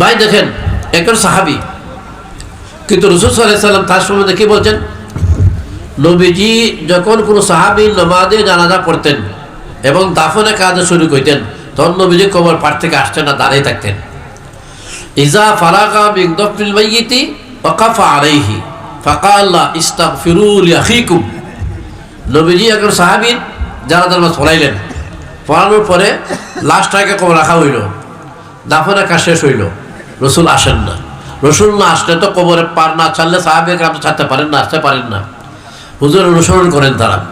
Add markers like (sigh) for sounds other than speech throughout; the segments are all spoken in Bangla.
ভাই দেখেন, একজন সাহাবি। কিন্তু রসুল সাল্লাম তার সম্বন্ধে কি বলছেন? নবীজি যখন কোনো সাহাবি নমাজে জানাজা পড়তেন এবং দাফনে কাজে শুরু করতেন, তখন নবীজি কবর পাঠ থেকে আসতেন না দাঁড়িয়ে থাকতেন। ইজা ফারাকা বিগদফিল মাইয়িতি ওয়াকাফা আলাইহি ফাকাল্লা ইস্তাগফিরু লিআখিকুম। নবীজি একজন সাহাবীর জানাজা নামাজ পড়াইলেন। পড়ানোর পরে লাশটাকে কবর রাখা হইল, দাফনের কাজ শেষ হইল। রসুল আসেন না। রসুল না আসলে তো কবরে পার না ছাড়লে সাহাবে গ্রাম তো ছাড়তে পারেন না, আসতে পারেন না। হুজুর অনুসরণ করেন তারা।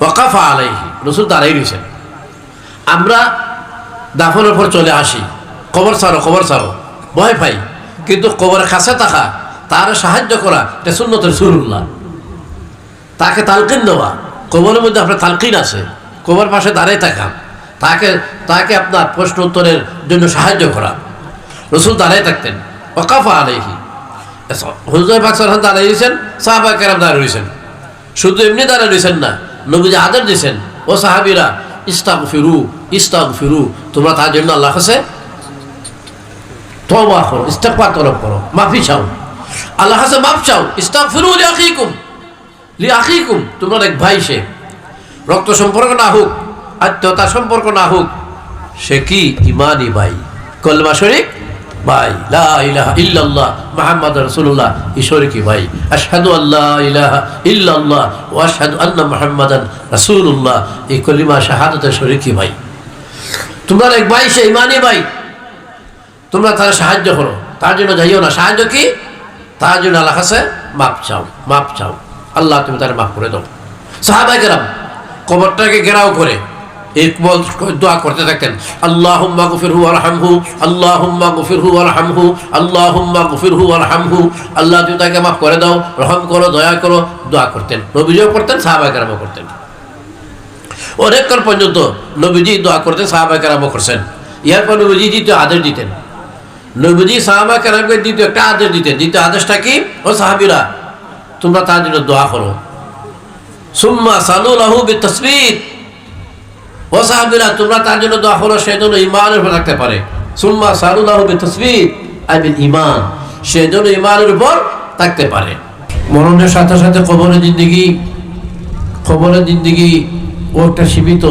ওয়াকাফা আলাইহি, রসুল দাঁড়াই রয়েছেন আমরা দাফনের পর চলে আসি। কবর ছাড়ো কবর ছাড়ো। ভয় পাই। কিন্তু কবরের কাছে থাকা, তার সাহায্য করা, এটা সুন্নতের সুরুল্লাহ। তাকে তালকিন দেওয়া। কবরের মধ্যে আপনার তালকিন আছে। কবর পাশে দাঁড়াই থাকা। তাকে তাকে আপনার প্রশ্ন উত্তরের জন্য সাহায্য করা। রসুল দাঁড়িয়ে থাকতেন। ওকাফা আলাইহি। হুজুর বাক্সার দাঁড়িয়ে দিয়েছেন সাহাবা কেরাম দাঁড়িয়ে রয়েছেন শুধু এমনি দাঁড়িয়ে রয়েছেন না, নবীজি আদর দিয়েছেন, ও সাহাবিরা ইস্তাক ফিরু ইস্তাক ফিরু তোমরা তার জন্য আল্লাহ কাছে তওবা করো, ইস্তেগফার তলব করো, মাফি চাও। আল্লাহ কাছে মাফ চাও ইস্তাক ফিরু লি আখিকুম লি আখিকুম তোমার এক ভাই সে। রক্ত সম্পর্ক না হোক, আত্মীয়তা সম্পর্ক না হোক, সে কি? ইমানই ভাই। কলমা শরীফ ভাই ইলাহা ইল্লাল্লাহ, মুহাম্মদ রাসূলুল্লাহ। ঈশ্বর কি ভাই? আশহাদু আল্লাহ ইলাহা ইল্লাল্লাহ ওয়া আশহাদু আন্না মুহাম্মাদান রাসূলুল্লাহ। এই কলিমা শাহাদাতের শরীকি ভাই? তোমার এক ভাই, সে ইমানই ভাই। তোমরা তার সাহায্য করো। তার জন্য যাইও না। সাহায্য কি? তার জন্য আল্লাহ কাছে মাপ চাও মাপ চাও। আল্লাহ তুমি তার মাফ করে দাও। সাহাবাই গেরাম কবরটাকে ঘেরাও করে এই বল দোয়া করতে থাকতেন। আল্লাহ গফির হু আলহামহু আল্লাহ গফির হু আলহামহু আল্লাহ গফির হু আলহামহু আল্লাহ তুমি তাকে মাফ করে দাও, রহম করো, দয়া করো, দোয়া করতেন। নবীজিও করতেন সাহাবাই কেরামও করতেন অনেকক্ষণ পর্যন্ত নবীজি দোয়া করতেন সাহাবাই কেরামও করছেন। ইয়ার পর নবীজি দ্বিতীয় আদেশ দিতেন। নবীজি সাহাবা কেরামকে দ্বিতীয় একটা আদেশ দিতেন। দ্বিতীয় আদেশটা কি? ও সাহাবিরা, তোমরা তার জন্য দোয়া করো। সুম্মা সালুলাহু বিতসবিত ও সাহাবিরা, তোমরা তার জন্য দোয়া করো সে জন্য ইমানের উপর থাকতে পারে। সুম্মা সালুলাহু বিতসবিত আই মিন ইমান সে জন্য ইমানের উপর থাকতে পারে। মরণের সাথে সাথে কবরের জিন্দিগি কবরের জিন্দিগি ও একটা সীমিত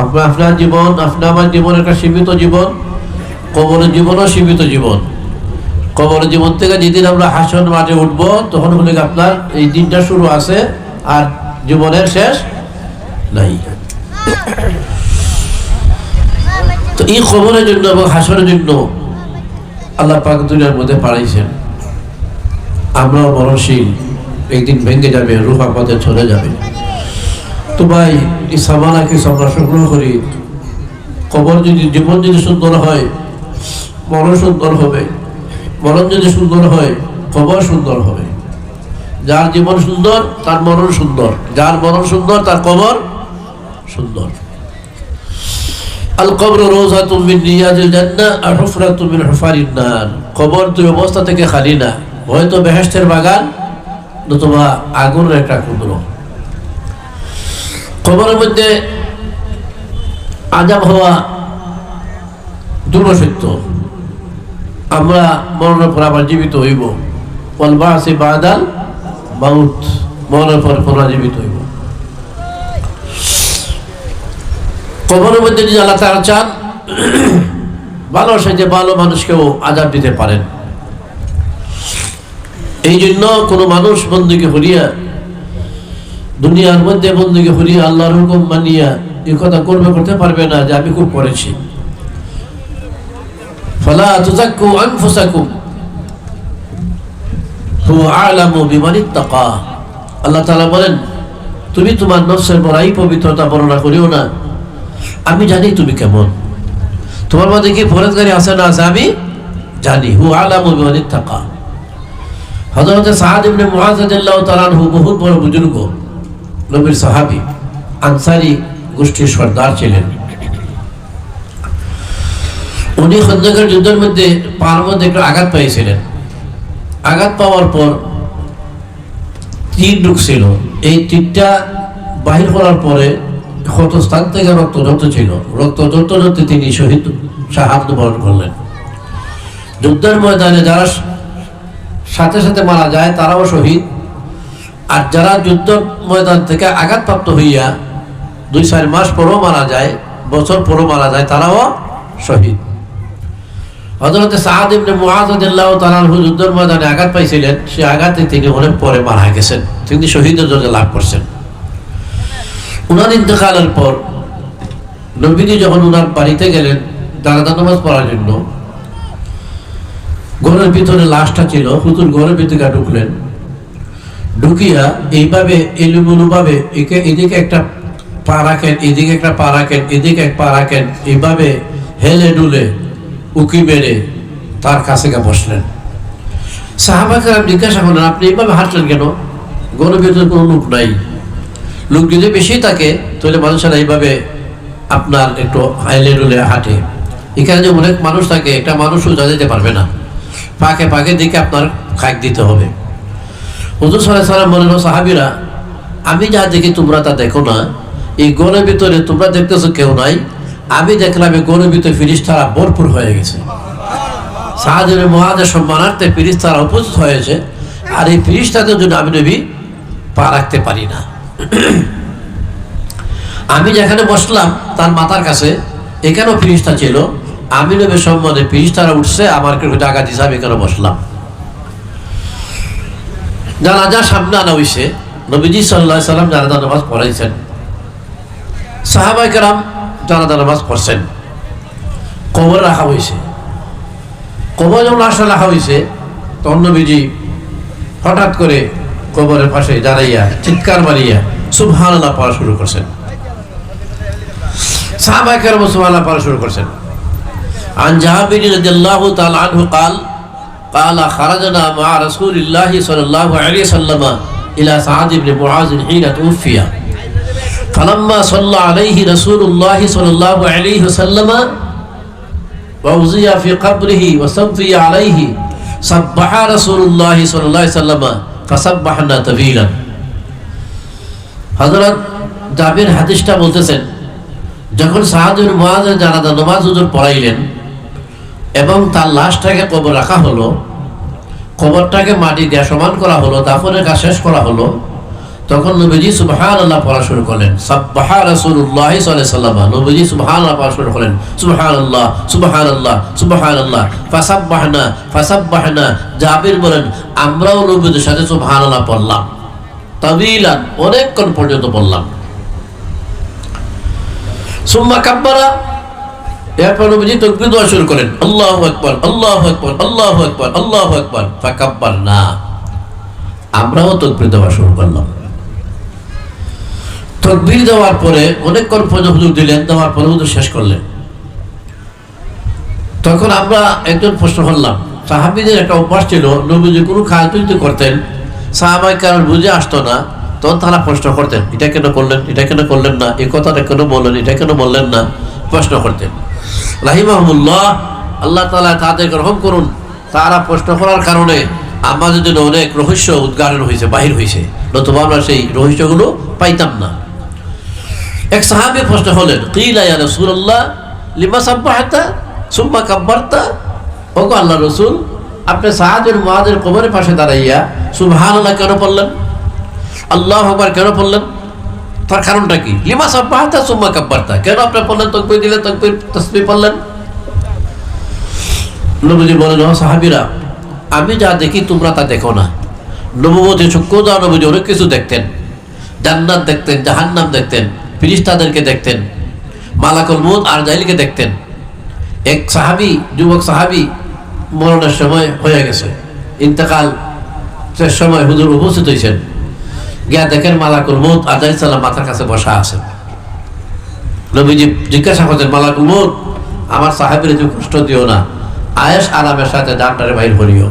আপনার আপনার জীবন আপনার আমার জীবন একটা সীমিত জীবন, কবরের জীবনও সীমিত জীবন। কবরের জীবন থেকে যেদিন আমরা হাসন মাঠে উঠব, তখন হলে আপনার এই দিনটা শুরু আছে, আর জীবনের শেষ নাই। তো এই খবরের জন্য এবং হাসনের জন্য আল্লাহ পাক দুনিয়ার মধ্যে পাড়াইছেন। আমরাও মরণশীল, একদিন ভেঙে যাবে রূপ আমাদের চলে যাবে। তো ভাই, এই সামানাকে আমরা সংগ্রহ করি? কবর যদি, জীবন যদি সুন্দর হয়, মরণ সুন্দর হবে। মরণ যদি সুন্দর হয়, কবর সুন্দর হবে। যার জীবন সুন্দর, তার মরণ সুন্দর। যার মরণ সুন্দর, তার কবর সুন্দর। আল কবর রোজা তুমি জান্না আর হুফরা তুমি হুফারিন কবর তুই অবস্থা থেকে খালি না। হয়তো বেহেস্তের বাগান, নতুবা আগুনের একটা ক্ষুদ্র কবরের মধ্যে আজাব হওয়া দূর আমরা মরণের পর আবার জীবিত হইব। বলবা আছে বাদাল মরণের পর পুনরাজীবিত হইব। কবরের মধ্যে যদি আল্লাহ তারা চান, ভালো যে ভালো মানুষকেও আজাব দিতে পারেন। এই জন্য কোনো মানুষ বন্ধুকে হরিয়া, দুনিয়ার মধ্যে বন্ধুকে হরিয়া আল্লাহর হুকুম মানিয়া এই কথা করবে, করতে পারবে না যে আমি খুব পড়েছি ফালা আল্লাহ বলেন, তুমি তোমার নফসের বড়াই পবিত্রতা বর্ণনা করিও না। আমি জানি তুমি কেমন। তোমার মধ্যে কি ফরজগারি আছে না আছে আমি জানি। হু আ'লামু ইত্তাকা হযরত সাআদ ইবনে তাআলা আনহু বহুত বড় বুজুর্গ, নবীর সাহাবী, আনসারী গোষ্ঠীর সর্দার ছিলেন। উনি খন্দকের যুদ্ধের মধ্যে পার মধ্যে একটু আঘাত পেয়েছিলেন। আঘাত পাওয়ার পর তীর ঢুকছিল। এই তীরটা বাহির করার পরে ক্ষত স্থান থেকে রক্ত ঝরতে ছিল, রক্ত ঝরতে তিনি শহীদ শাহাদ বরণ করলেন। যুদ্ধের ময়দানে যারা সাথে সাথে মারা যায়, তারাও শহীদ। আর যারা যুদ্ধ ময়দান থেকে আঘাতপ্রাপ্ত হইয়া দুই চার মাস পরও মারা যায়, বছর পরও মারা যায়, তারাও শহীদ। হজরতে সাহাদ ইবনে মুআজ রাদিয়াল্লাহু যুদ্ধের ময়দানে আঘাত পাইছিলেন, সে আঘাতে তিনি অনেক পরে মারা গেছেন। তিনি শহীদের দরজা লাভ করছেন। উনার ইন্তেকালের পর নবীজি যখন উনার বাড়িতে গেলেন দাঁড়াদা নামাজ পড়ার জন্য, ঘরের ভিতরে লাশটা ছিল হুতুর ঘরের ভিতরে ঢুকলেন। ঢুকিয়া এইভাবে, এলুমুলুভাবে একে এদিকে একটা পা রাখেন, এদিকে একটা পা রাখেন, এদিকে এক পা রাখেন, এইভাবে হেলে ডুলে উকি মেরে তার কাছে গিয়ে বসলেন। সাহাবাকে জিজ্ঞাসা করলেন, আপনি এইভাবে হাঁটলেন কেন? গরুর ভিতরে কোনো লোক নাই। লোক যদি বেশি থাকে, তাহলে মানুষেরা এইভাবে আপনার একটু হাইলে ডুলে হাঁটে। এখানে যে অনেক মানুষ থাকে, একটা মানুষও যা যেতে পারবে না। পাকে পাকে দিকে আপনার খাক দিতে হবে। হুজুর সাল্লাহ সাল্লাম বলেন, "ও সাহাবিরা, আমি যা দেখি তোমরা তা দেখো না। এই গড়ের ভিতরে তোমরা দেখতেছো কেউ নাই। আমি দেখলাম এই গড়ের ভিতরে ফিরিস্তারা ভরপুর হয়ে গেছে। সাহায্যের মহাদের সম্মানার্থে ফিরিস্তারা উপস্থিত হয়েছে। আর এই ফিরিস্তাদের জন্য আমি নবী পা রাখতে পারি না। (clears throat) আমি যেখানে বসলাম, তার মাথার কাছে, এখানেও ফিরিস্তা ছিল। আমি নবীর সম্মানে ফিরিস্তারা উঠছে, আমার কেউ টাকা দিছে, আমি এখানে বসলাম। জানাজা সামনে আনা হয়েছে নবীজি সাল্লাহ সাল্লাম জানাজা নামাজ পড়াইছেন। সাহাবাই কেরাম জানাজা নামাজ পড়ছেন। কবর রাখা হয়েছে কবর যখন লাশটা রাখা হয়েছে তখন নবীজি হঠাৎ করে কবরের পাশে দাঁড়াইয়া, চিৎকার মারিয়া সুবহানাল্লাহ পড়া শুরু করছেন সাহাবাই কেরাম সুবহানাল্লাহ পড়া শুরু করছেন عن جابر رضي الله تعالى عنه قال قال خرجنا مع رسول الله صلى الله عليه وسلم إلى سعد بن معاذ حين توفي فلما صلى عليه رسول الله صلى الله عليه وسلم ووزي في قبره وصفي عليه سبح رسول الله صلى الله عليه وسلم فسبحنا طويلا হযরত জাবির হাদিসটা বলতেছেন, যখন সাহায্যের মুআজের জানাজা নামাজ হুজুর পড়াইলেন এবং তার লাশটাকে কবর রাখা হলো, কবরটাকে মাটি দিয়ে সমান করা হলো, দাফনের কাজ শেষ করা হলো, তখন নবীজি সুবহান আল্লাহ পড়া শুরু করলেন। সাব্বাহা রাসূলুল্লাহ সাল্লাল্লাহু নবীজি সুবহান আল্লাহ পড়া শুরু করলেন। সুবহান আল্লাহ সুবহান আল্লাহ সুবহান আল্লাহ ফাসাব্বাহনা ফাসাব্বাহনা। জাবির বলেন, আমরাও নবীদের সাথে সুবহান আল্লাহ পড়লাম। তাবিলান অনেকক্ষণ পর্যন্ত বললাম। সুম্মা কাব্বারা, এরপর নবীজি তকবীর দেওয়া শুরু করেন, আল্লাহু আকবার ফাকাব্বার না আমরাও তকবীর দেওয়া শুরু করলাম। তকবীর দেওয়ার পরে অনেকক্ষণ পর্যন্ত দিলেন, দেওয়ার পরে হুজুর শেষ করলেন। তখন আমরা একজন প্রশ্ন করলাম, সাহাবিদের একটা অভ্যাস ছিল, নবীজি কোনো কাজ যদি করতেন সাহাবাই কারণ বুঝে আসতো না, তখন তারা প্রশ্ন করতেন, এটা কেন করলেন? এটা কেন করলেন না? এই কথাটা কেন বললেন? এটা কেন বললেন না? প্রশ্ন করতেন। রাহিমাহমুল্লাহ, আল্লাহ তালা তাদের গ্রহণ করুন। তারা প্রশ্ন করার কারণে আমাদের জন্য অনেক রহস্য উদ্ঘাটন হয়েছে, বাহির হয়েছে। নতুবা আমরা সেই রহস্যগুলো পাইতাম না। এক সাহাবি প্রশ্ন হলেন কিলা ইয়া রাসূলুল্লাহ? লিমা সাব্বাহাতা? সুম্মা কাব্বারতা? ওগো আল্লাহ রসুল আপনি সাহাদের মুআদের কবরের পাশে দাঁড়াইয়া সুবহানাল্লাহ কেন পড়লেন? আল্লাহ আকবার কেন পড়লেন? তার কারণটা কি? লিমা সাব্বাহাতা সুম্মা কাব্বারতা। কেন আপনি পড়লেন? তকবীর দিলেন, তকবীর, তাসবিহ পড়লেন? নবীজি বলেন, ও সাহাবীরা, আমি যা দেখি তোমরা তা দেখো না। নবমতি চক্ষু দা নবীজি অনেক কিছু দেখতেন। জান্নাত দেখতেন, জাহান্নাম দেখতেন, ফিরিস্তাদেরকে দেখতেন, মালাকুল মুদ আর জাইলকে দেখতেন। এক সাহাবি, যুবক সাহাবি মরণের সময় হয়ে গেছে। ইন্তেকাল সময় হুজুর উপস্থিত হয়েছেন। গিয়া দেখেন মালাকুল মুদ আদাই সাল্লাম মাথার কাছে বসা আছেন নবীজি জিজ্ঞাসা করছেন, মালাকুল মুদ আমার সাহাবির যে কষ্ট দিও না। আয়েস আরামের সাথে ডাক্তারে বাইর করিও।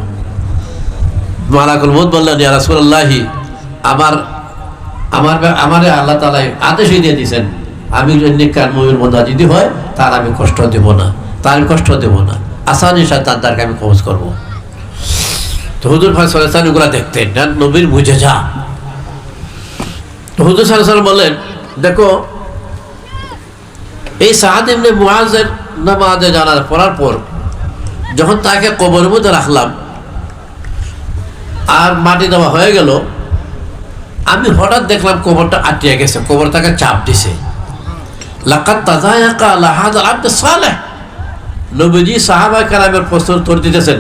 মালাকুল মুদ বললেন, ইয়া রাসূলুল্লাহি, আমার আমার, আমারে আল্লাহ তালাই আদেশই দিয়ে দিয়েছেন। আমি নিকার মুমির মধ্যে যদি হয়, তার আমি কষ্ট দেব না, তার কষ্ট দেব না। আসানির সাথে তার আমি খোঁজ করব। তো হুজুর দেখতেন, না? নবীর বুঝে যা। তো হুজুর বললেন, দেখো, এই সাহাদ এমনি নামাজে জানার পড়ার পর যখন তাকে কবরের মধ্যে রাখলাম আর মাটি দেওয়া হয়ে গেল, আমি হঠাৎ দেখলাম কবরটা আটিয়ে গেছে, কবর তাকে চাপ দিছে। লাকাত তাজায়াকা লাহাদ আব্দ সালেহ। নবীজি সাহাবা কালামের প্রশ্ন উত্তর দিতেছেন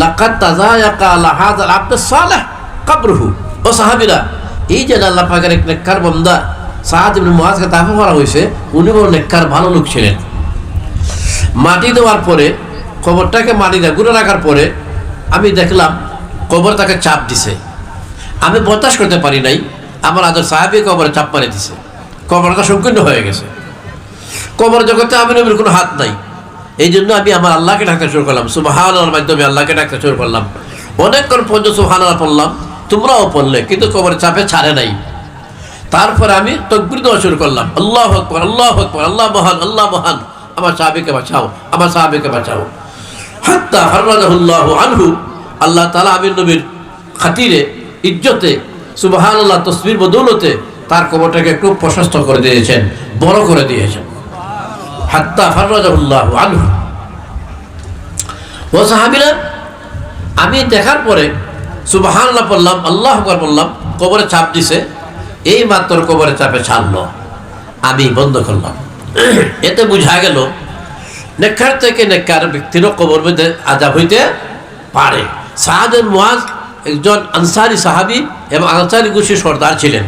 লাকাত তাজায়াকা লাহাদ আব্দ সালেহ কাবরহু। ও সাহাবীরা, এই যে আল্লাহ পাকের এক নেককার বন্দা সাহাদ ইবনে মুআজকে দাফন করা হয়েছে, উনি বড় নেককার, ভালো লোক ছিলেন। মাটি দেওয়ার পরে, কবরটাকে মাটি দেয় গুঁড়ো রাখার পরে, আমি দেখলাম কবর তাকে চাপ দিছে। আমি বরদাস করতে পারি নাই, আমার আদর সাহেবই কবরে চাপ মারে দিছে। কবরটা সংকীর্ণ হয়ে গেছে। কবর জগতে আমি নবীর কোনো হাত নাই। এই জন্য আমি আমার আল্লাহকে ডাকতে শুরু করলাম। সুবাহান মাধ্যমে আল্লাহকে ডাকতে শুরু করলাম। অনেকক্ষণ পর্যন্ত সুহান পড়লাম, তোমরাও পড়লে, কিন্তু কবরের চাপে ছাড়ে নাই। তারপরে আমি তকবির দেওয়া শুরু করলাম। আল্লাহ আকবর আল্লাহ আকবর, আল্লাহ মহান আল্লাহ মহান। আমার সাহাবিকে বাঁচাও, আমার সাহাবিকে বাঁচাও। হাত্তা হররাজাহুল্লাহ আনহু, আল্লাহ তালা আমির নবীর খাতিরে, ইজ্জতে সুবাহান আল্লাহ তসবির বদৌলতে তার কবরটাকে একটু প্রশস্ত করে দিয়েছেন, বড় করে দিয়েছেন। ও সাহাবিরা, আমি দেখার পরে সুবাহান আল্লাহ আল্লাহ বললাম, কবরে চাপ দিছে এই মাত্র কবরে চাপে ছাড়লো। আমি বন্ধ করলাম। এতে বোঝা গেল, নেককার থেকে নেককার ব্যক্তিরও কবর মধ্যে আজাব হইতে পারে। সাহাদের মুয়াজ একজন আনসারি সাহাবি এবং আনসারি গোষ্ঠীর সর্দার ছিলেন।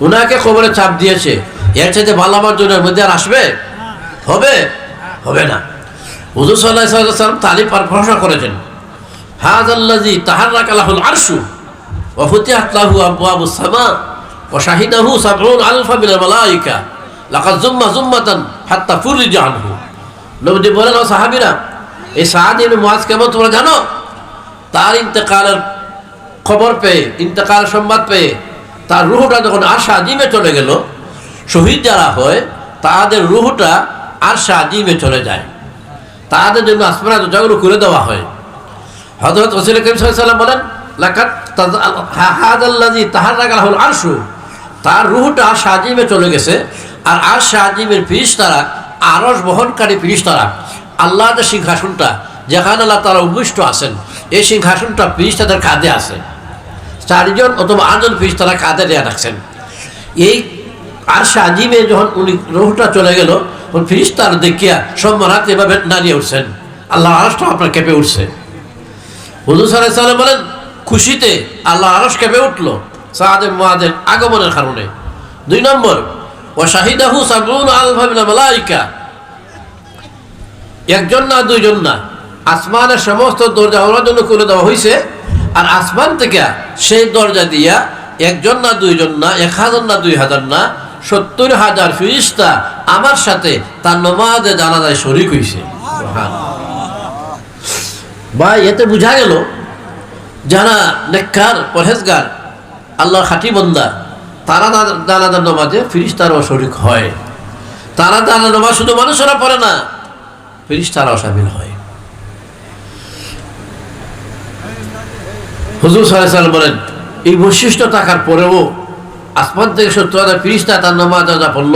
উনাকে কবরে চাপ দিয়েছে। এর ভালো আমার জনের মধ্যে আর আসবে? হবে? হবে না। হুজুর সাল্লাহ সাল্লাম তালি পার ভরসা করেছেন। হাজ আল্লাজি তাহার রাকালাহুল আরশু ওফতি আতলাহু আবু আবু সামা ও শাহিদাহু সাবরুল আলফা বিল মালাইকা। লাকা জুম্মা জুম্মাতান হাত্তা ফুররিজা আনহু। নবীজি বলেন, ও সাহাবিরা, এই সাহাদ মাজ কেমন তোমরা জানো? তার ইন্তেকালের খবর পেয়ে, ইন্তেকাল সংবাদ পেয়ে, তার রুহটা যখন আশা জিমে চলে গেল, শহীদ যারা হয়, তাদের রুহটা আশা জিমে চলে যায়। তাদের জন্য আসমানা দরজাগুলো খুলে দেওয়া হয়। হজরত রসুল করিম সাল্লাম বলেন লাকাত হাদাল্লাজি তাহার রাগাল আরশু তার রুহটা সাজিমে চলে গেছে, আর আর সাজিমের ফিরিস তারা আরস বহনকারী ফিরিস তারা আল্লাহ সিংহাসনটা, যেখানে আল্লাহ তারা উপবিষ্ট আছেন, এই সিংহাসনটা ফিরিস তাদের কাঁধে আছে। চারজন অথবা আটজন ফিরিস তারা কাঁধে দেয়া রাখছেন। এই আর সাজিমে যখন উনি রুহটা চলে গেল তখন ফিরিস তার দেখিয়া এভাবে নাড়িয়ে উঠছেন। আল্লাহ আপনার কেঁপে উঠছে। বলেন, খুশিতে আল্লাহ কেঁপে মাহাদের আগমনের কারণে। দুই নম্বর ও শাহিদাহু মালাইকা। একজন না দুইজন না, আসমানের সমস্ত দরজা ওনার জন্য খুলে দেওয়া হয়েছে আর আসমান থেকে সেই দরজা দিয়া একজন না দুইজন না, এক হাজার না দুই হাজার না সত্তর হাজার ফিরিস্তা আমার সাথে তার নমাজে জানাজায় শরিক হয়েছে ভাই, এতে বোঝা গেল, যারা নেককার, পরহেজগার, আল্লাহর খাঁটি বন্দা, তারা দানাদার নমাজে ফিরিস্তারও শরিক হয়। তারা দানা নমাজ শুধু মানুষেরা পড়ে না, ফিরিস্তারাও সামিল হয়। হুজুর সাল্লাম বলেন, এই বৈশিষ্ট্য থাকার পরেও আসমান থেকে সত্তর হাজার ফিরিস্তা তার নামাজ যা পড়ল।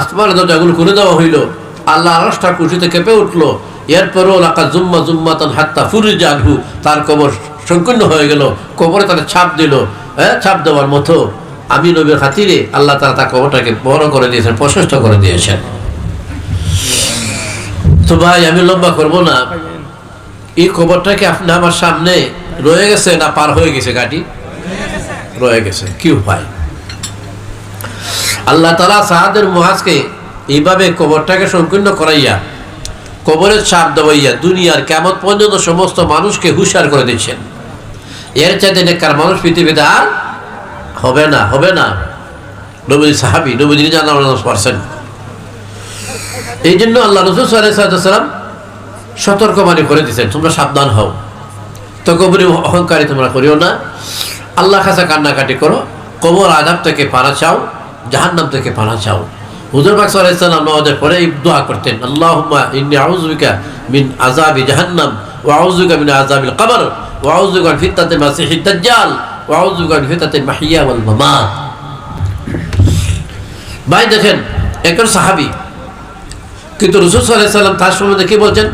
আসমানের দরজাগুলো করে দেওয়া হইল। আল্লাহ আরসটা খুশিতে কেঁপে উঠল। এরপরও লাকা জুম্মা জুম্মাতান হাত্তা ফুরি জানহু তার কবর সংকীর্ণ হয়ে গেল। কবরে তারা ছাপ দিল হ্যাঁ ছাপ দেওয়ার মতো। আমি নবীর খাতিরে আল্লাহ তারা তার কবরটাকে বড় করে দিয়েছেন, প্রশস্ত করে দিয়েছেন। তো ভাই, আমি লম্বা করব না। এই কবরটাকে আপনি আমার সামনে রয়ে গেছে না পার হয়ে গেছে গাড়ি? রয়ে গেছে। কি উপায়? আল্লাহ তালা সাহাদের মহাজকে এইভাবে কবরটাকে সংকীর্ণ করাইয়া কবরের ছাপ দেওয়াইয়া দুনিয়ার কেমন পর্যন্ত সমস্ত মানুষকে হুশিয়ার করে দিচ্ছেন। এর চাইতে নেকার মানুষ পৃথিবীতে আর হবে না হবে না। নবীজি সাহাবি, নবীজি জানা পারছেন এই জন্য আল্লাহ রসুল সাল্লাম সতর্কবাণী করে দিচ্ছেন তোমরা সাবধান হও। তো কবরি অহংকারী তোমরা করিও না। আল্লাহ কাছে কান্নাকাটি করো। কবর আজাব থেকে পানা চাও। জাহান্নাম থেকে পানা চাও হুজুর পাক সাল্লাল্লাহু নামাজের পরে দোয়া করতেন, আল্লাহুম্মা ইন্নী আউযুবিকা মিন আযাবি জাহান্নাম ওয়া আউযুবিকা মিন আযাবিল কবর ওয়া আউযুবিকা মিন ফিতনাতিল মাসিহিদ দাজ্জাল ওয়া আউযুবিকা মিন ফিতনাতিল ওয়াল মামাত। ভাই, দেখেন, একজন সাহাবী, কিন্তু রসুল সাল্লাম তার সম্বন্ধে কি বলছেন?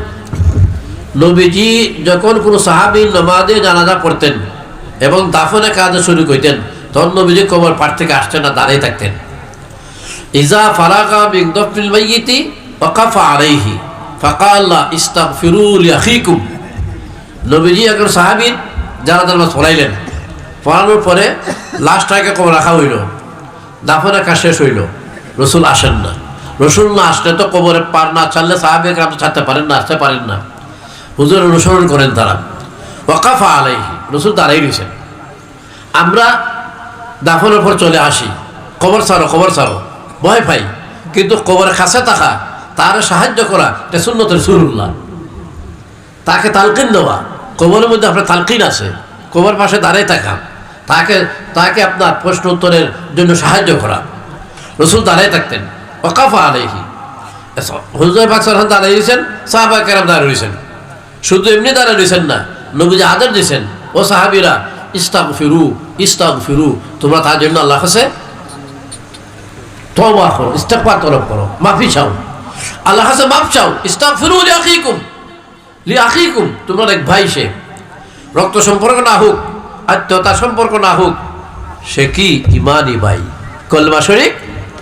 নবীজি যখন কোনো সাহাবি নমাজে জানাজা পড়তেন এবং দাফনে কাজে শুরু করতেন তখন কবর পাঠ থেকে আসতেন না দাঁড়িয়ে থাকতেন। ইজা ফারাকা বিন দফিল মাইয়িতি ওয়াকাফা আলাইহি ফাকাল্লা ইস্তাগফিরু লিআখিকুম নবীজি একজন সাহাবীর জানাজার নামাজ পড়াইলেন। পড়ানোর পরে লাস্টটাকে কবর রাখা হইল। দাফনের কাজ শেষ হইল। রসুল আসেন না। রসুল না আসলে তো কবরে পার না চাললে সাহাবে গ্রাম ছাড়তে পারেন না, আসতে পারেন না। হুজুর অনুসরণ করেন তারা। ওয়াকাফা আলাইহি, রসুল দাঁড়াই গেছেন। আমরা দাফনের পর চলে আসি। কবর ছাড়ো কবর ছাড়ো। ভয় পাই। কিন্তু কবরের কাছে থাকা, তার সাহায্য করা, এটা সুন্নতের সুরুল্লাহ তাকে তালকিন দেওয়া। কবরের মধ্যে আপনার তালকিন আছে। কবর পাশে দাঁড়িয়ে থাকা। তাকে তাকে আপনার প্রশ্ন উত্তরের জন্য সাহায্য করা। রসুল দাঁড়িয়ে থাকতেন। ওকাফা আলাইহি। হুজুর সাল্লাম দাঁড়িয়ে দিয়েছেন সাহাবা কেরাম দাঁড়িয়ে রয়েছেন শুধু এমনি দাঁড়িয়ে রয়েছেন না, নবীজি আদর দিয়েছেন, ও সাহাবিরা ইস্তাক ফিরু ইস্তাক ফিরু তোমরা তার জন্য আল্লাহ কাছে তওবা করো করো। মাফি চাও। আল্লাহ কাছে মাফ চাও। ইস্তাক ফিরু লি আখিকুম লি তোমরা এক ভাই সে, রক্ত সম্পর্ক না হোক, আত্মীয়তা সম্পর্ক না হোক, সে কি? ইমানই ভাই। কলমা শরীফ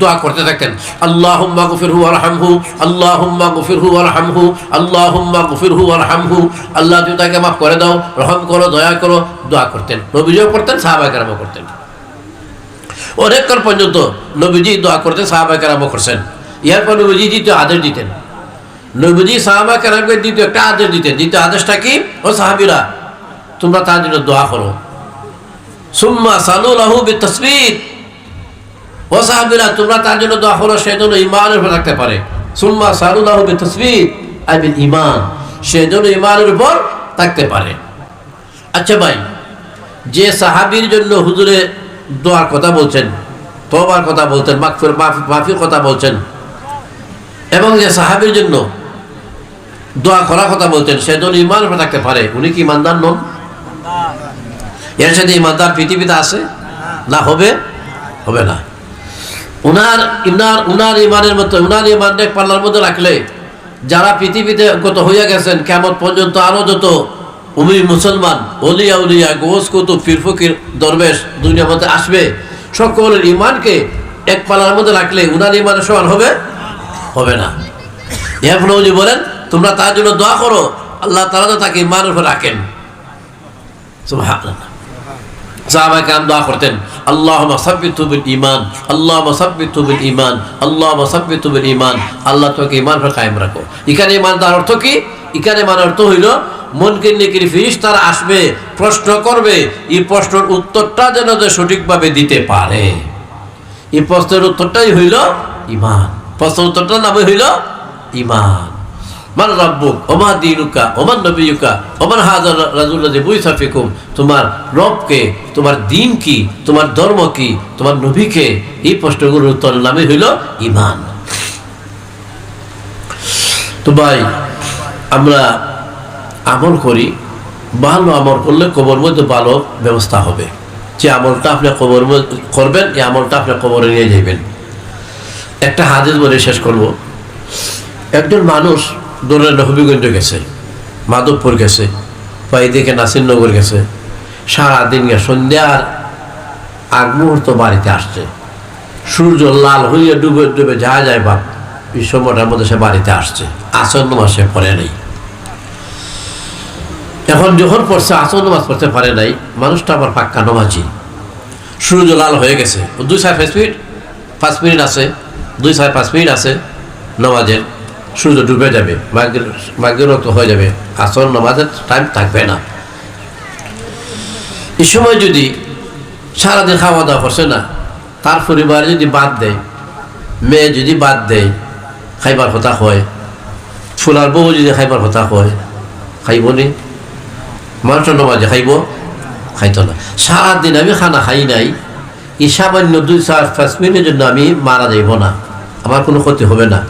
দোয়া করতে থাকতেন আল্লাহ হুম্মা গুফির হু আলহামহু আল্লাহ হুম্মা গুফির হু আলহামহু আল্লাহ হুম্মা গুফির হু আলহামহু আল্লাহ তুমি তাকে মাফ করে দাও, রহম করো, দয়া করো, দোয়া করতেন। নবীজিও করতেন সাহাবাই কেরামও করতেন অনেকক্ষণ পর্যন্ত নবীজি দোয়া করতেন সাহাবাই কেরামও করছেন। ইয়ার পর নবীজি দ্বিতীয় আদেশ দিতেন। নবীজি সাহাবা কেরামকে দ্বিতীয় একটা আদেশ দিতেন। দ্বিতীয় আদেশটা কি? ও সাহাবিরা, তোমরা তার জন্য দোয়া করো। সুম্মা সালুলাহু বিতসবিত ও সাহাবিরা তোমরা তার জন্য দোয়া করো সে জন্য ইমানের উপর থাকতে পারে। সুম্মা সালুলাহু বিতসবিত আই মিন ইমান সে জন্য ইমানের উপর থাকতে পারে। আচ্ছা ভাই যে সাহাবীর জন্য হুজুরে দোয়ার কথা বলছেন তোবার কথা বলছেন মাফির মাফির কথা বলছেন এবং যে সাহাবীর জন্য দোয়া করার কথা বলছেন সে সেজন্য ইমান উপরে থাকতে পারে উনি কি ইমানদার নন? এর সাথে ইমানদার পৃথিবীতে আছে? না হবে? হবে না। উনার, ইনার, উনার ইমানের মতো উনার ইমান এক পাল্লার মধ্যে রাখলে যারা পৃথিবীতে গত হইয়া গেছেন কেমন পর্যন্ত আরও যত উমি মুসলমান অলিয়া উলিয়া গোস কুতুব ফিরফকির দরবেশ দুনিয়ার মধ্যে আসবে, সকলের ইমানকে এক পাল্লার মধ্যে রাখলে উনার ইমানের সমান হবে হবে না। উনি বলেন, তোমরা তার জন্য দোয়া করো, আল্লাহ তারা তো তাকে ইমানের উপর রাখেন। সাহাবায়ে কেরাম দোয়া করতেন। ঈমান, আল্লাহুম্মা সাব্বিতু বিল আল্লাহ ঈমান पर কায়েম ঈমান তার অর্থ কি? অর্থ মনকে আসবে, প্রশ্ন করবে, এই প্রশ্নের উত্তরটা যেন যে সঠিকভাবে দিতে পারে। এই প্রশ্নের উত্তরটাই হইল ইমান প্রশ্নের উত্তরটার নামে হইল ইমান মান রব্বুক, ওমা দিনুকা, ওমান নবীকা ওমান হাজার রাজুল্লাহ বুই সাফিকুম তোমার রবকে, তোমার দিন কি তোমার ধর্ম কি তোমার নবীকে এই প্রশ্নগুলোর উত্তর নামে হইল ইমান তো ভাই, আমরা আমল করি, ভালো আমল করলে কবর মধ্যে ভালো ব্যবস্থা হবে। যে আমলটা আপনি কবর করবেন, এই আমলটা আপনি কবরে নিয়ে যাবেন একটা হাদিস বলে শেষ করব। একজন মানুষ দৌড়ে হবিগঞ্জ গেছে, মাধবপুর গেছে বা এদিকে নাসিরনগর গেছে। সারাদিন গেছে সন্ধ্যার আগ মুহূর্ত বাড়িতে আসছে। সূর্য লাল হইয়া ডুবে ডুবে যা যায় বাপ, এই সময়টার মধ্যে সে বাড়িতে আসছে। আসন্ন মাসে পড়ে নেই। এখন যখন পড়ছে আসন্ন মাস পড়তে পারে নাই। মানুষটা আমার পাক্কা নমাজি। সূর্য লাল হয়ে গেছে। দুই সাড়ে পাঁচ মিনিট পাঁচ মিনিট আছে, দুই সাড়ে পাঁচ মিনিট আছে নমাজের। সূর্য ডুবে যাবে মাগের মাগের হয়ে যাবে আসল নমাজের টাইম থাকবে না। এই সময় যদি সারাদিন খাওয়া দাওয়া করছে না, তার পরিবার যদি বাদ দেয়, মেয়ে যদি বাদ দেয়, খাইবার কথা হয় ফুলার বউ যদি খাইবার কথা হয় খাইব নি? মানুষের নমাজে খাইব? খাইতো না। সারাদিন আমি খানা খাই নাই, এই সামান্য দুই চার পাঁচ মিনিটের জন্য আমি মারা যাইব না, আমার কোনো ক্ষতি হবে না।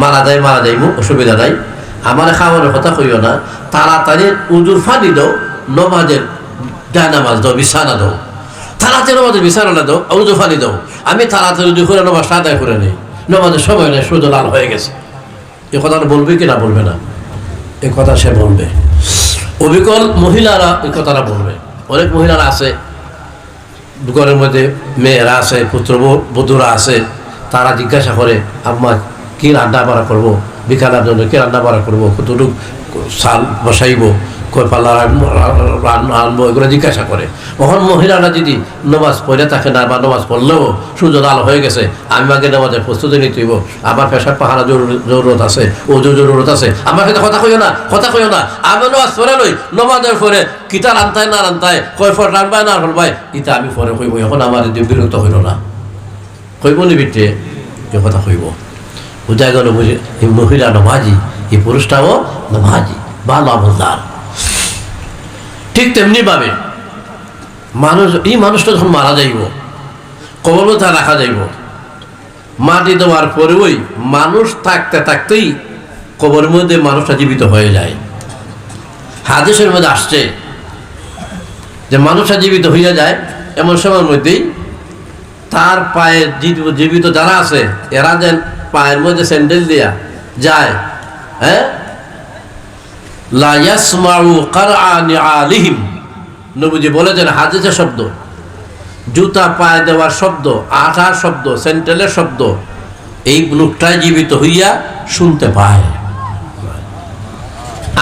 মারা যায় মারা যাইব অসুবিধা নাই। আমার খাওয়ানোর কথা কইও না। তাড়াতাড়ি উজুর ফানি দাও, নমাজের ডানামাজ দাও, বিছানা দাও। তাড়াতাড়ি নমাজের বিছানাটা দাও উজু ফানি দাও। আমি তাড়াতাড়ি উজু করে নমাজ আদায় করে নেই, নমাজের সময় নেই, সূর্য লাল হয়ে গেছে। এ কথাটা বলবে কি না বলবে না? এ কথা সে বলবে। অবিকল মহিলারা এই কথাটা বলবে। অনেক মহিলারা আছে, ঘরের মধ্যে মেয়েরা আছে পুত্র বধুরা আছে, তারা জিজ্ঞাসা করে, আম্মা কি রান্না বাড়া করব? বিকালের জন্য কি রান্না বাড়া করব? কতটুক চাল বসাইব? কয় পাল্লা রান্না আনব? এগুলো জিজ্ঞাসা করে। তখন মহিলারা যদি নমাজ পড়ে থাকে না বা নমাজ পড়লেও সূর্য আলো হয়ে গেছে, আমি আগে নামাজের প্রস্তুতি নিতে হইব। আমার পেশার পাহারা জরুরত আছে ওজু জরুরত আছে। আমার সাথে কথা কইও না, কথা কইও না। আমি নমাজ পড়ে লই, নমাজের পরে কিতা রান্তায় না রান্তায় কয় ফট রানবাই না রানবাই ইতা আমি পরে কইব? এখন আমার বিরক্ত হইল না। কইব নি কথা কইব। বুঝা গেল এই মহিলা নমাজি এই পুরুষটাও নমাজি বা আমলদার ঠিক তেমনি ভাবে মানুষ, এই মানুষটা যখন মারা যাইব কবলও তা রাখা যাইব, মাটি দেওয়ার পরেই মানুষ থাকতে থাকতেই কবরের মধ্যে মানুষটা জীবিত হয়ে যায়। হাদিসের মধ্যে আসছে যে মানুষটা জীবিত হইয়া যায়, এমন সময়ের মধ্যেই তার পায়ে জীব- জীবিত যারা আছে, এরা যেন পায়ের মধ্যে স্যান্ডেল দিয়া যায় হ্যাঁ? নবীজি বলেছেন শব্দ। জুতা, পায়ে দেওয়ার শব্দ, আঠার শব্দ স্যান্ডেলের শব্দ, এই জীবিত হইয়া শুনতে পায়।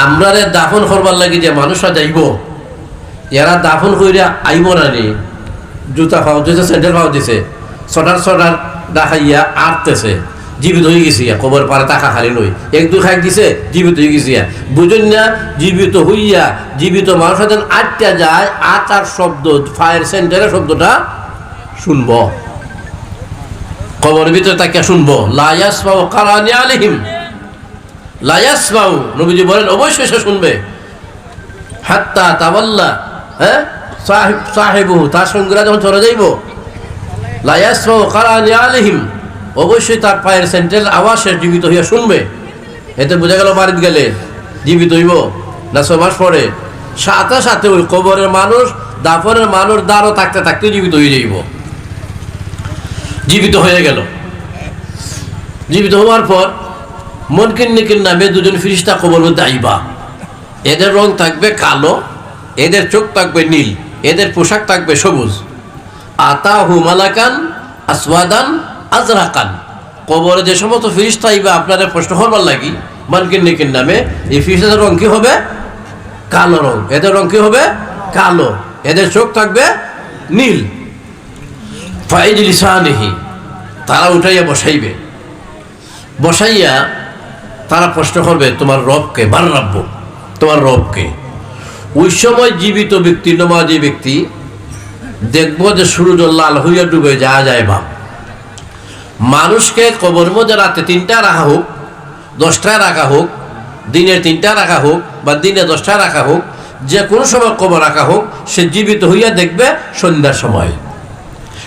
আমরা রে দাফন করবার লাগি যে মানুষরা যাইব, এরা দাফন কইরা আইব না নি জুতা পাও দিছে স্যান্ডেল পাও দিছে সটার সটার দেখাইয়া আটতেছে। জীবিত হয়ে গেছি কবর পারে টাকা খালি নই এক দুই খাই দিছে, জীবিত হয়ে গেছি বুঝুন না, জীবিত হইয়া জীবিত মানুষ যেন আটটা যায়, আটার শব্দ, ফায়ার সেন্টারের শব্দটা শুনব। কবরের ভিতরে তাকে শুনব। লায়াস পাও কারানি আলিহিম। লায়াস পাও নবীজি বলেন, অবশ্যই সে শুনবে। হাত্তা তাবাল্লা হ্যাঁ? সাহেব সাহেবু তার সঙ্গীরা যখন চলে যাইব লায়াসমাউ কারানি আলিহিম। অবশ্যই তার পায়ের সেন্ট্রাল আওয়াজ সে জীবিত হইয়া শুনবে। এতে বোঝা গেল বাড়িতে গেলে জীবিত হইব। না ছয় মাস পরে সাথে সাথে ওই কবরের মানুষ, দাফনের মানুষ দাঁড়ও থাকতে থাকতে জীবিত হয়ে যাইব। জীবিত হয়ে গেল। জীবিত হওয়ার পর মনকিন নিকিন নামে দুজন ফিরিস্তা কবর মধ্যে আইবা। এদের রং থাকবে কালো, এদের চোখ থাকবে নীল, এদের পোশাক থাকবে সবুজ। আতা হুমালাকান আসওয়াদান আজরাকান। কবরে যে সমস্ত ফিরিস্তা আইবা, আপনারা প্রশ্ন করবার লাগি, মানকিন নিকিন নামে, এই ফিরিস্তাদের রং কি হবে? কালো রং। এদের রং কি হবে? কালো। এদের চোখ থাকবে নীল। লিসানিহি, তারা উঠাইয়া বসাইবে। বসাইয়া তারা প্রশ্ন করবে, তোমার রবকে বার রাব্য তোমার রবকে ওই সময় জীবিত ব্যক্তি, নমাজি ব্যক্তি, দেখব যে সূর্য লাল হইয়া ডুবে যাওয়া যায় বাপ মানুষকে কবর মধ্যে রাতে তিনটা রাখা হোক, দশটায় রাখা হোক, দিনের তিনটা রাখা হোক বা দিনে দশটায় রাখা হোক, যে কোনো সময় কবর রাখা হোক, সে জীবিত হইয়া দেখবে সন্ধ্যার সময়।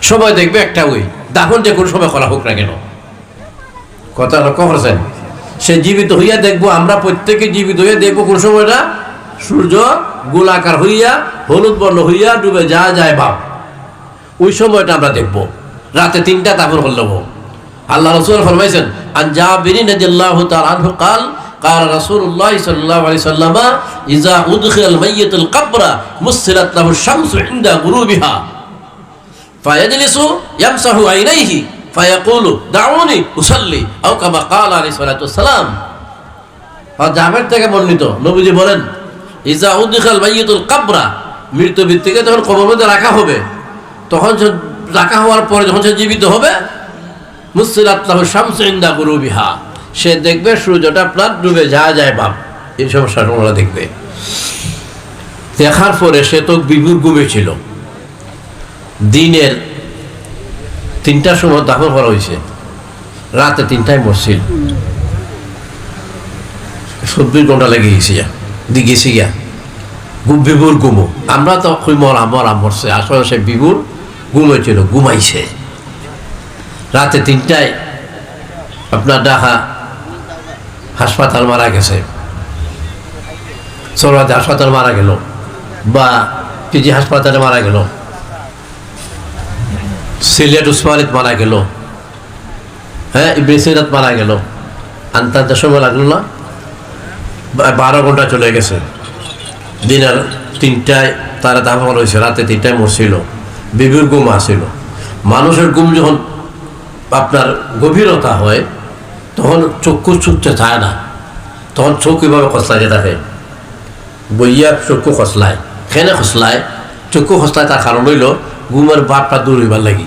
সময় দেখবে একটা ওই, দাফন যে কোনো সময় করা হোক না কেন। কথা লক্ষ্য করেছেন? সে জীবিত হইয়া দেখব, আমরা প্রত্যেকে জীবিত হইয়া দেখব কোন সময়টা? সূর্য গোলাকার হইয়া, হলুদ বর্ণ হইয়া ডুবে যা যায় বাপ। ওই সময়টা আমরা দেখব। রাতে তিনটা তারপর হল্লব আল্লাহ রসুল ফরমাইছেন আন জাবিরি রাদিয়াল্লাহু তাআলা আনহু قال قال رسول الله صلى الله عليه وسلم اذا ادخل الميت القبر مسلت له الشمس عند غروبها فيجلس يمسح عينيه فيقول دعوني اصلي او كما قال عليه الصلاه والسلام আর জাবের থেকে বর্ণিত নবীজি বলেন ইজা উদ্দিখাল মাইয়িতুল কাবরা মৃত ব্যক্তিকে যখন কবর মধ্যে রাখা হবে তখন সে রাখা হওয়ার পরে যখন সে জীবিত হবে সে দেখবে সূর্যটা আপনার ডুবে যা যায় বাপ এই সমস্যাটা ওরা দেখবে। দেখার পরে সে তো বিভুর গুমে ছিল। দিনের তিনটার সময় দাফন করা হয়েছে। রাতে তিনটায় মরছিল। চব্বিশ ঘণ্টা লেগে গেছি গিয়া। দি গেছি গিয়া। বিভুর গুমো। আমরা তো মরা মরা মরছে। আসলে সে বিভুর ঘুমাইছিল ঘুমাইছে। রাতে তিনটায় আপনার ডাকা হাসপাতাল মারা গেছে। সরবাতে হাসপাতাল মারা গেল বা পিজি হাসপাতালে মারা গেল। সিলেট উসমানিত মারা গেল। হ্যাঁ ইবনে মারা গেল। আনতে সময় লাগল না? বারো ঘণ্টা চলে গেছে। দিনের তিনটায় তারা দাফন হয়েছে, রাতে তিনটায় মরছিল। বিবির গুম আসছিল মানুষের গুম যখন আপনার গভীরতা হয়, তখন চক্ষু ছুটতে চায় না। তখন চোখ কীভাবে খসলাইতে থাকে। বইয়া চক্ষু খসলায় কেনে খসলায়, চক্ষু খসলায় তার কারণ হইল, ঘুমের বাপটা দূর হইবার লাগি।